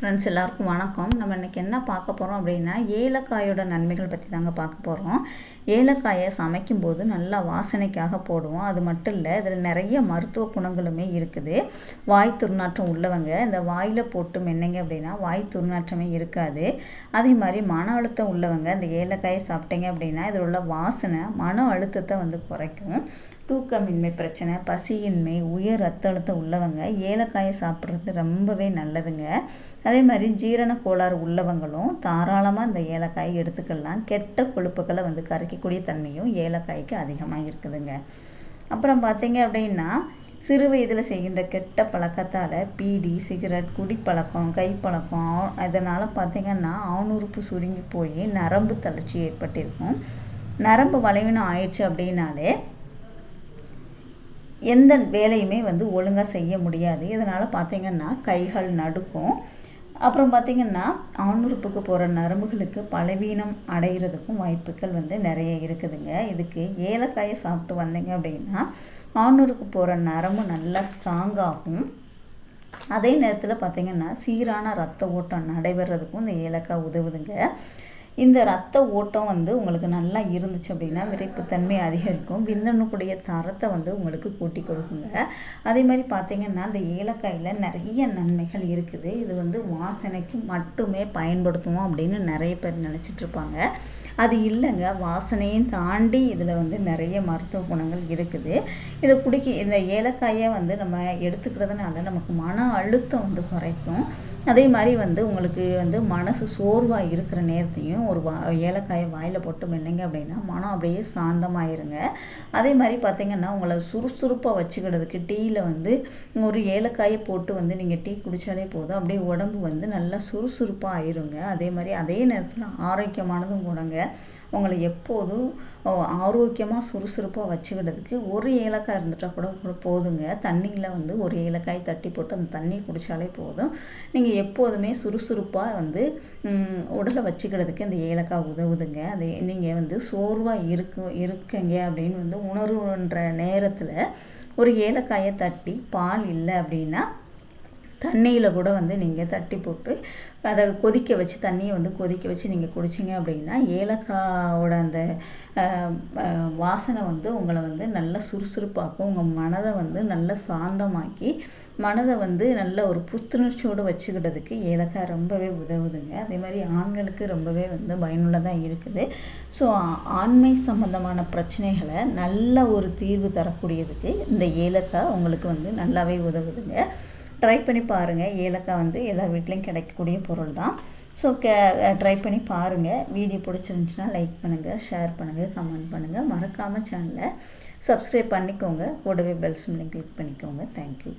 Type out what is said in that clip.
Friends எல்லாருக்கும் வணக்கம். நம்ம இன்னைக்கு என்ன பார்க்க போகிறோம் அப்படின்னா ஏலக்காயோட நன்மைகள் பற்றி தாங்க பார்க்க போகிறோம் ஏலக்காயை சமைக்கும்போது நல்லா வாசனைக்காக போடுவோம். அது மட்டும் இல்லை இதில் நிறைய மருத்துவ குணங்களுமே இருக்குது. வாய் துர்நாற்றம் உள்ளவங்க இந்த வாயில் போட்டு மென்னீங்க அப்படின்னா வாய் துர்நாற்றமே இருக்காது. அதே மாதிரி மன அழுத்தம் உள்ளவங்க இந்த ஏலக்காயை சாப்பிட்டீங்க அப்படின்னா இதில் உள்ள வாசனை மன அழுத்தத்தை வந்து குறைக்கும். தூக்கமின்மை பிரச்சனை பசியின்மை உயர் ரத்த அழுத்தம் உள்ளவங்க ஏலக்காயை சாப்பிட்றது ரொம்பவே நல்லதுங்க. அதே மாதிரி ஜீரண கோளாறு உள்ளவங்களும் தாராளமாக இந்த ஏலக்காயை எடுத்துக்கலாம். கெட்ட கொழுப்புகளை வந்து கரைக்கக்கூடிய தன்மையும் ஏலக்காய்க்கு அதிகமாக இருக்குதுங்க. அப்புறம் பார்த்தீங்க அப்படின்னா சிறு வயதில் செய்கின்ற கெட்ட பழக்கத்தால் பீடி சிகரெட் குடிப்பழக்கம் கைப்பழக்கம் இதனால் பார்த்திங்கன்னா ஆணுறுப்பு சுருங்கி போய் நரம்பு தளர்ச்சி ஏற்பட்டிருக்கும். நரம்பு வளைவினம் ஆயிடுச்சு அப்படின்னாலே எந்த வேலையுமே வந்து ஒழுங்காக செய்ய முடியாது. இதனால் பார்த்திங்கன்னா கைகள் நடுக்கும். அப்புறம் பார்த்திங்கன்னா ஆணுறுப்புக்கு போகிற நரம்புகளுக்கு பலவீனம் அடைகிறதுக்கும் வாய்ப்புகள் வந்து நிறைய இருக்குதுங்க. இதுக்கு ஏலக்காயை சாப்பிட்டு வந்தீங்க அப்படின்னா ஆணுறுக்கு போகிற நரம்பு நல்லா ஸ்ட்ராங் ஆகும். அதே நேரத்தில் பார்த்திங்கன்னா சீரான ரத்த ஓட்டம் நடைபெறதுக்கும் இந்த ஏலக்காய் உதவுதுங்க. இந்த ரத்த ஓட்டம் வந்து உங்களுக்கு நல்லா இருந்துச்சு அப்படின்னா விரைப்புத்தன்மை அதிகரிக்கும். விந்தணுக்குடைய தரத்தை வந்து உங்களுக்கு கூட்டி கொடுக்குங்க. அதே மாதிரி பார்த்தீங்கன்னா இந்த ஏலக்காயில் நிறைய நன்மைகள் இருக்குது. இது வந்து வாசனைக்கு மட்டுமே பயன்படுத்துவோம் அப்படின்னு நிறைய பேர் நினச்சிட்டு இருப்பாங்க. அது இல்லைங்க. வாசனையும் தாண்டி இதில் வந்து நிறைய மருத்துவ குணங்கள் இருக்குது. இதை குடிக்க இந்த ஏலக்காயை வந்து நம்ம எடுத்துக்கிறதுனால நமக்கு மன அழுத்தம் வந்து குறைக்கும். அதே மாதிரி வந்து உங்களுக்கு வந்து மனசு சோர்வாக இருக்கிற நேரத்தையும் ஒரு வா ஏலக்காயை வாயில் போட்டு மென்னீங்க அப்படின்னா மனம் அப்படியே சாந்தமாயிருங்க. அதே மாதிரி பார்த்திங்கன்னா உங்களை சுறுசுறுப்பாக வச்சுக்கிறதுக்கு டீயில் வந்து ஒரு ஏலக்காயை போட்டு வந்து நீங்கள் டீ குடித்தாலே போதும். அப்படியே உடம்பு வந்து நல்லா சுறுசுறுப்பாக ஆயிருங்க. அதே மாதிரி அதே நேரத்தில் ஆரோக்கியமானதும் கூடங்க. உங்களை எப்போதும் ஆரோக்கியமாக சுறுசுறுப்பாக வச்சுக்கிட்டதுக்கு ஒரு ஏலக்காய் இருந்துட்டால் கூட போதுங்க. தண்ணியில் வந்து ஒரு ஏலக்காய் தட்டி போட்டு அந்த தண்ணி குடித்தாலே போதும். நீங்கள் எப்போதுமே சுறுசுறுப்பாக வந்து உடலை வச்சுக்கிறதுக்கு அந்த ஏலக்காய் உதவுதுங்க. அது நீங்கள் வந்து சோர்வாக இருக்கு இருக்கீங்க அப்படின்னு வந்து உணர்வுன்ற நேரத்தில் ஒரு ஏலக்காயை தட்டி பால் இல்லை அப்படின்னா தண்ணியில் கூட வந்து நீங்கள் தட்டி போட்டு அதை கொதிக்க வச்சு தண்ணியை வந்து கொதிக்க வச்சு நீங்கள் குடிச்சிங்க அப்படின்னா ஏலக்காயோட அந்த வாசனை வந்து உங்களை வந்து நல்லா சுறுசுறுப்பாக்கும். உங்கள் மனதை வந்து நல்லா சாந்தமாக்கி மனதை வந்து நல்ல ஒரு புத்துணர்ச்சியோடு வச்சுக்கிட்டதுக்கு ஏலக்காய் ரொம்பவே உதவுதுங்க. அதே மாதிரி ஆண்களுக்கு ரொம்பவே வந்து பயனுள்ளதாக இருக்குது. ஸோ ஆண்மை சம்மந்தமான பிரச்சனைகளை நல்ல ஒரு தீர்வு தரக்கூடியதுக்கு இந்த ஏலக்காய் உங்களுக்கு வந்து நல்லாவே உதவுதுங்க. ட்ரை பண்ணி பாருங்கள் ஏலக்காய் வந்து எல்லா வீட்லேயும் கிடைக்கக்கூடிய பொருள் தான். ஸோ கே ட்ரை பண்ணி பாருங்கள் வீடியோ பிடிச்சிருந்துச்சுன்னா லைக் பண்ணுங்கள் ஷேர் பண்ணுங்கள் கமெண்ட் பண்ணுங்கள் மறக்காமல் சேனலை சப்ஸ்கிரைப் பண்ணிக்கோங்க. கூடவே பெல் சிம்லையும் கிளிக் பண்ணிக்கோங்க. Thank you